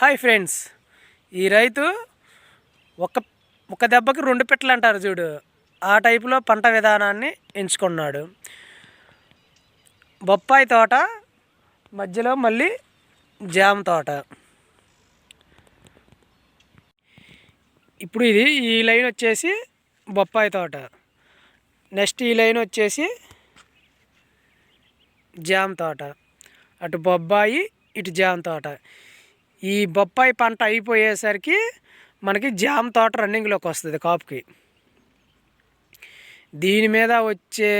Hi friends. ఈ రైతు ఒక ఒక దెబ్బకి రెండు పెట్టలు అంటారు చూడు. ఆ టైపులో పంట విధానాన్ని ఎంచుకున్నాడు. బొప్పాయి తోట మధ్యలో మళ్ళీ జామ తోట. ఇప్పుడు ఇది ఈ లైన్ వచ్చేసి బొప్పాయి తోట. నెక్స్ట్ ఈ లైన్ వచ్చేసి జామ తోట. అటు బొబ్బాయి ఇటు జామ తోట. ఈ బొప్పాయి పంట అయిపోయేసరికి మనకి జామ తోట రన్నింగ్లోకి వస్తుంది కాపుకి. దీని మీద వచ్చే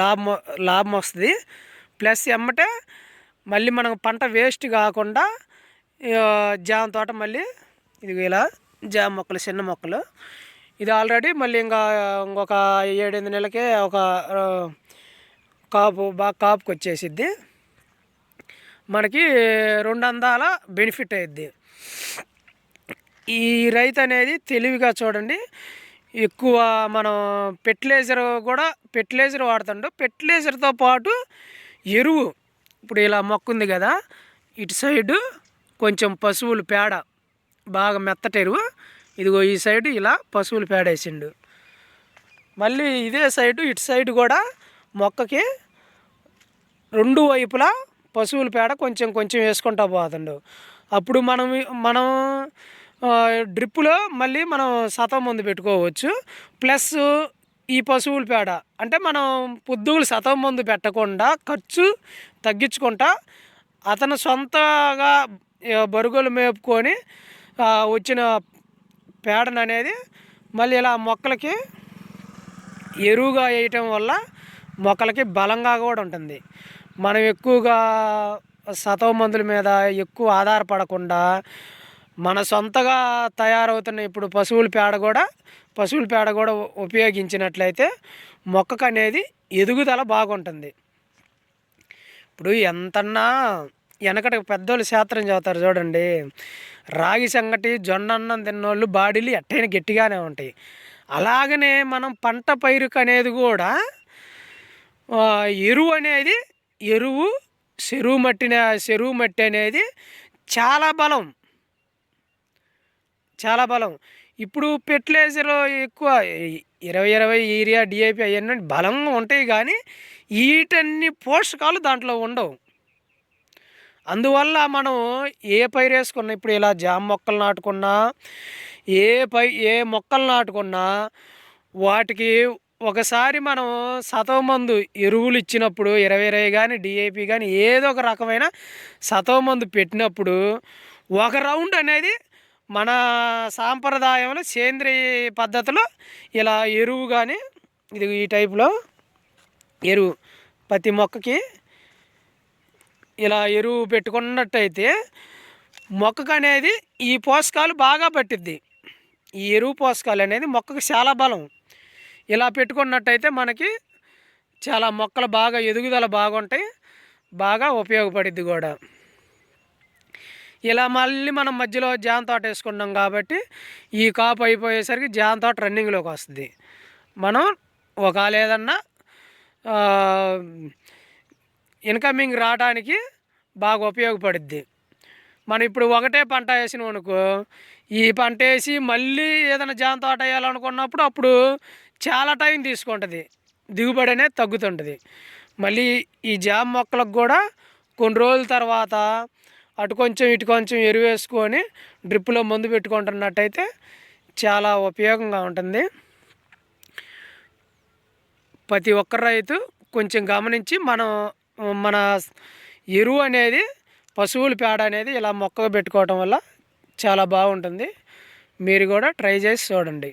లాభం లాభం వస్తుంది. ప్లస్ ఎమ్మటే మళ్ళీ మనం పంట వేస్ట్ కాకుండా జామ తోట మళ్ళీ ఇది ఇలా జామ మొక్కలు చిన్న మొక్కలు. ఇది ఆల్రెడీ మళ్ళీ ఇంకా ఇంకొక ఏడెనిమిది నెలలకే ఒక కాపు బాగా కాపుకి వచ్చేసిద్ది మనకి రెండు అందాల బెనిఫిట్ అయ్యిద్ది ఈ రైతు అనేది తెలివిగా చూడండి ఎక్కువ మనం ఫెర్టిలైజర్ కూడా ఫెర్టిలైజర్ వాడుతుండు. ఫెర్టిలైజర్తో పాటు ఎరువు ఇప్పుడు ఇలా మొక్క ఉంది కదా ఇటు సైడు కొంచెం పశువుల పేడ బాగా మెత్తటి ఎరువు. ఇదిగో ఈ సైడు ఇలా పశువుల పేడ వేసిండు. మళ్ళీ ఇదే సైడు ఇటు సైడు కూడా మొక్కకి రెండు వైపులా పశువుల పేడ కొంచెం కొంచెం వేసుకుంటా పోతుండు. అప్పుడు మనం మనం డ్రిప్పులో మళ్ళీ మనం శతం మందు పెట్టుకోవచ్చు. ప్లస్ ఈ పశువుల పేడ అంటే మనం పొద్దుగులు శతం మందు పెట్టకుండా ఖర్చు తగ్గించుకుంటా అతను సొంతగా బరుగులు మేపుకొని వచ్చిన పేడను అనేది మళ్ళీ ఇలా మొక్కలకి ఎరువుగా వేయటం వల్ల మొక్కలకి బలంగా కూడా ఉంటుంది. మనం ఎక్కువగా సతవ మందుల మీద ఎక్కువ ఆధారపడకుండా మన సొంతగా తయారవుతున్న ఇప్పుడు పశువుల పేడ కూడా పశువుల పేడ కూడా ఉపయోగించినట్లయితే మొక్కకు అనేది ఎదుగుదల బాగుంటుంది. ఇప్పుడు ఎంతన్నా వెనకటి పెద్దోళ్ళు శాస్త్రం చదువుతారు చూడండి రాగి సంగటి జొన్న అన్నం తిన్నోళ్ళు బాడీలు ఎట్టైనా గట్టిగానే ఉంటాయి. అలాగనే మనం పంట పైరుకు అనేది కూడా ఎరువు అనేది ఎరువు చెరువు మట్టిన చెరువు మట్టి అనేది చాలా బలం. చాలా బలం. ఇప్పుడు ఫెర్టిలైజర్ ఎక్కువ ఇరవై ఇరవై యూరియా డిఐపి అవన్నీ బలంగా ఉంటాయి కానీ వీటన్ని పోషకాలు దాంట్లో ఉండవు. అందువల్ల మనం ఏ పైరు వేసుకున్నా ఇప్పుడు ఇలా జామ మొక్కలు నాటుకున్నా ఏ పై ఏ మొక్కలు నాటుకున్నా వాటికి ఒకసారి మనం సతవమందు ఎరువులు ఇచ్చినప్పుడు ఇరవై ఇరవై కానీ డిఏపి కానీ ఏదో ఒక రకమైన సతవమందు పెట్టినప్పుడు ఒక రౌండ్ అనేది మన సాంప్రదాయంలో సేంద్రియ పద్ధతిలో ఇలా ఎరువు కానీ ఇది ఈ టైపులో ఎరువు ప్రతి మొక్కకి ఇలా ఎరువు పెట్టుకున్నట్టయితే మొక్కకు అనేది ఈ పోషకాలు బాగా పట్టిద్ది. ఈ ఎరువు పోషకాలు అనేది మొక్కకు చాలా బలం. ఇలా పెట్టుకున్నట్టయితే మనకి చాలా మొక్కలు బాగా ఎదుగుదల బాగుంటాయి. బాగా ఉపయోగపడిద్ది కూడా. ఇలా మళ్ళీ మనం మధ్యలో జాన్ తోట వేసుకున్నాం కాబట్టి ఈ కాపు అయిపోయేసరికి జాన్ తోట రన్నింగ్లోకి వస్తుంది. మనం ఒక ఏదన్నా ఇన్కమింగ్ రావడానికి బాగా ఉపయోగపడుద్ది. మనం ఇప్పుడు ఒకటే పంట వేసినాం అనుకో ఈ పంట వేసి మళ్ళీ ఏదైనా జాన్ తోట వేయాలనుకున్నప్పుడు అప్పుడు చాలా టైం తీసుకుంటుంది. దిగుబడి అనేది తగ్గుతుంటుంది. మళ్ళీ ఈ జామ మొక్కలకు కూడా కొన్ని రోజుల తర్వాత అటు కొంచెం ఇటు కొంచెం ఎరువు వేసుకొని డ్రిప్పులో మందు పెట్టుకుంటున్నట్టయితే చాలా ఉపయోగంగా ఉంటుంది. ప్రతి ఒక్క రైతు కొంచెం గమనించి మనం మన ఎరువు అనేది పశువుల పేడ అనేది ఇలా మొక్కగా పెట్టుకోవటం వల్ల చాలా బాగుంటుంది. మీరు కూడా ట్రై చేసి చూడండి.